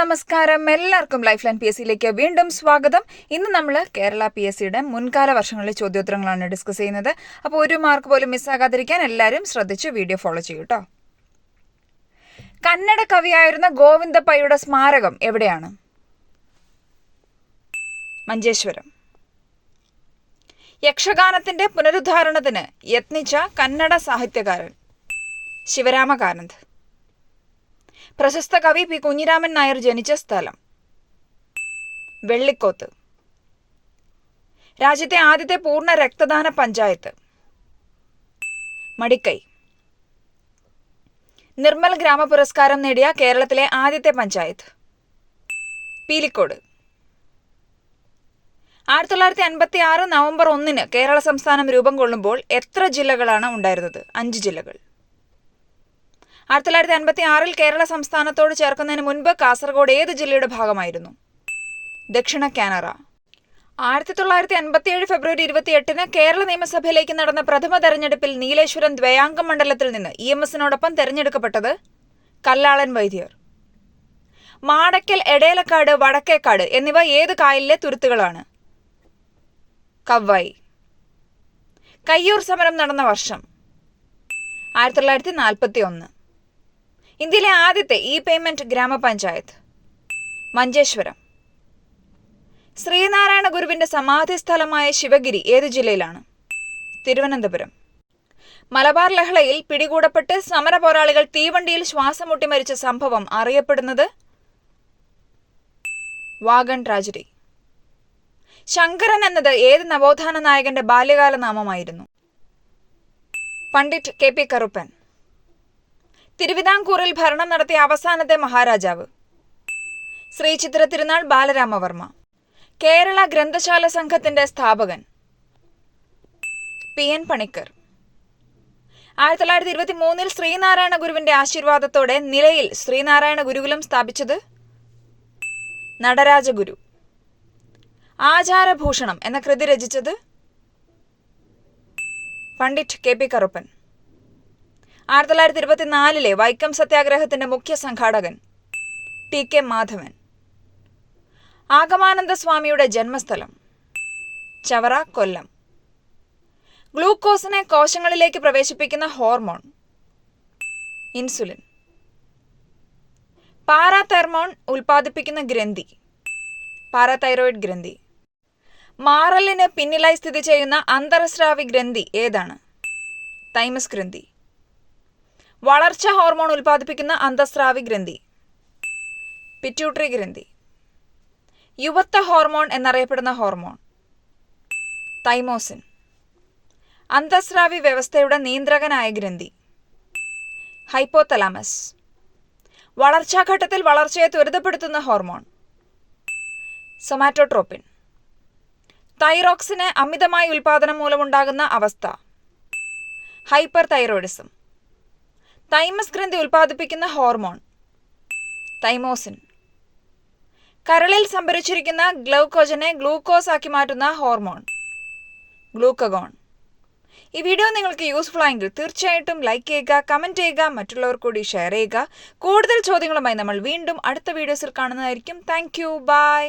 നമസ്കാരം. എല്ലാവർക്കും life line P S സിയിലേക്ക് വീണ്ടും സ്വാഗതം. ഇന്ന് നമ്മൾ കേരള പി എസ് സിയുടെ മുൻകാല വർഷങ്ങളിലെ ചോദ്യോത്തരങ്ങളാണ് ഡിസ്കസ് ചെയ്യുന്നത്. അപ്പോൾ ഒരു മാർക്ക് പോലും മിസ്സാകാതിരിക്കാൻ എല്ലാവരും ശ്രദ്ധിച്ച് വീഡിയോ ഫോളോ ചെയ്യൂ കേട്ടോ കന്നഡ കവിയായിരുന്ന ഗോവിന്ദപ്പയുടെ സ്മാരകം എവിടെയാണ്? മഞ്ചേശ്വരം. യക്ഷഗാനത്തിന്റെ പുനരുദ്ധാരണത്തിന് യത്നിച്ച കന്നഡ സാഹിത്യകാരൻ ശിവരാമകാനന്ദ് പ്രശസ്ത കവി പി കുഞ്ഞിരാമൻ നായർ ജനിച്ച സ്ഥലം. വെള്ളിക്കോത്ത്. രാജ്യത്തെ ആദ്യത്തെ പൂർണ രക്തദാന പഞ്ചായത്ത്. മടിക്കൈ. നിർമ്മൽ ഗ്രാമ പുരസ്കാരം നേടിയ കേരളത്തിലെ ആദ്യത്തെ പഞ്ചായത്ത്. പീലിക്കോട്. ആയിരത്തി തൊള്ളായിരത്തി അൻപത്തി ആറ് നവംബർ ഒന്നിന് കേരള സംസ്ഥാനം രൂപം കൊള്ളുമ്പോൾ എത്ര ജില്ലകളാണ് ഉണ്ടായിരുന്നത്? അഞ്ച് ജില്ലകൾ. ആയിരത്തി തൊള്ളായിരത്തി അൻപത്തി ആറിൽ കേരള സംസ്ഥാനത്തോട് ചേർക്കുന്നതിന് മുൻപ് കാസർഗോഡ് ഏത് ജില്ലയുടെ ഭാഗമായിരുന്നു? ദക്ഷിണ കാനറ. ആയിരത്തി തൊള്ളായിരത്തി അൻപത്തി ഏഴ് ഫെബ്രുവരി ഇരുപത്തി എട്ടിന് കേരള നിയമസഭയിലേക്ക് നടന്ന പ്രഥമ തെരഞ്ഞെടുപ്പിൽ നീലേശ്വരം ദ്വയാംഗ മണ്ഡലത്തിൽ നിന്ന് ഇ എം എസിനോടൊപ്പം തെരഞ്ഞെടുക്കപ്പെട്ടത് കല്ലാളൻ വൈദ്യർ. മാടക്കൽ എടേലക്കാട് വടക്കേക്കാട് എന്നിവ ഏത് കായലിലെ തുരുത്തുകളാണ്? കവ്വായി. കയ്യൂർ സമരം നടന്ന വർഷം. ആയിരത്തി തൊള്ളായിരത്തി നാൽപ്പത്തി ഒന്ന് ഇന്ത്യയിലെ ആദ്യത്തെ ഇ പേയ്മെന്റ് ഗ്രാമപഞ്ചായത്ത്. മഞ്ചേശ്വരം. ശ്രീനാരായണ ഗുരുവിന്റെ സമാധി സ്ഥലമായ ശിവഗിരി ഏത് ജില്ലയിലാണ്? തിരുവനന്തപുരം. മലബാർ ലഹളയിൽ പിടികൂടപ്പെട്ട് സമര പോരാളികൾ തീവണ്ടിയിൽ ശ്വാസം മുട്ടി മരിച്ച സംഭവം അറിയപ്പെടുന്നത് വാഗൺ ട്രാജഡി ശങ്കരൻ എന്നത് ഏത് നവോത്ഥാന നായകന്റെ ബാല്യകാല നാമമായിരുന്നു പണ്ഡിറ്റ് കെ പി കറുപ്പൻ. തിരുവിതാംകൂറിൽ ഭരണം നടത്തിയ അവസാനത്തെ മഹാരാജാവ്. ശ്രീ ചിത്ര തിരുനാൾ ബാലരാമവർമ്മ. കേരള ഗ്രന്ഥശാല സംഘത്തിന്റെ സ്ഥാപകൻ. പി. എൻ. പണിക്കർ. ആയിരത്തി തൊള്ളായിരത്തി ഇരുപത്തി മൂന്നിൽ ശ്രീനാരായണ ഗുരുവിന്റെ ആശീർവാദത്തോടെ നിലയിൽ ശ്രീനാരായണ ഗുരുകുലം സ്ഥാപിച്ചത് നടരാജഗുരു. ആചാരഭൂഷണം എന്ന കൃതി രചിച്ചത് പണ്ഡിറ്റ് കെ പി കറുപ്പൻ. ആയിരത്തി തൊള്ളായിരത്തി ഇരുപത്തിനാലിലെ വൈക്കം സത്യാഗ്രഹത്തിന്റെ മുഖ്യ സംഘാടകൻ ടി കെ മാധവൻ. ആഗമാനന്ദ സ്വാമിയുടെ ജന്മസ്ഥലം ചവറ കൊല്ലം. ഗ്ലൂക്കോസിനെ കോശങ്ങളിലേക്ക് പ്രവേശിപ്പിക്കുന്ന ഹോർമോൺ ഇൻസുലിൻ. പാരാതെർമോൺ ഉൽപ്പാദിപ്പിക്കുന്ന ഗ്രന്ഥി പാരാതൈറോയിഡ് ഗ്രന്ഥി. മാറലിന് പിന്നിലായി സ്ഥിതി ചെയ്യുന്ന അന്തരസ്രാവി ഗ്രന്ഥി ഏതാണ്? തൈമസ് ഗ്രന്ഥി. വളർച്ച ഹോർമോൺ ഉൽപ്പാദിപ്പിക്കുന്ന അന്തസ്രാവി ഗ്രന്ഥി. പിറ്റ്യൂട്ടറി ഗ്രന്ഥി യുവത്വ ഹോർമോൺ എന്നറിയപ്പെടുന്ന ഹോർമോൺ. തൈമോസിൻ. അന്തസ്രാവി വ്യവസ്ഥയുടെ നിയന്ത്രകനായ ഗ്രന്ഥി. ഹൈപ്പോതലാമസ്. വളർച്ചാഘട്ടത്തിൽ വളർച്ചയെ ത്വരിതപ്പെടുത്തുന്ന ഹോർമോൺ. സൊമാറ്റോട്രോപ്പിൻ. തൈറോക്സിന് അമിതമായ ഉൽപാദനം മൂലമുണ്ടാകുന്ന അവസ്ഥ. ഹൈപ്പർ തൈറോയിഡിസം തൈമസ് ഗ്രന്ഥി ഉൽപ്പാദിപ്പിക്കുന്ന ഹോർമോൺ തൈമോസിൻ. കരളിൽ സംഭരിച്ചിരിക്കുന്ന ഗ്ലൗക്കോജനെ ഗ്ലൂക്കോസ് ആക്കി മാറ്റുന്ന ഹോർമോൺ ഗ്ലൂക്കഗോൺ. ഈ വീഡിയോ നിങ്ങൾക്ക് യൂസ്ഫുൾ ആയെങ്കിൽ തീർച്ചയായിട്ടും ലൈക്ക് ചെയ്യുക കമന്റ് ചെയ്യുക മറ്റുള്ളവർ കൂടി ഷെയർ ചെയ്യുക. കൂടുതൽ ചോദ്യങ്ങളുമായി നമ്മൾ വീണ്ടും അടുത്ത വീഡിയോസിൽ കാണുന്നതായിരിക്കും. Thank you by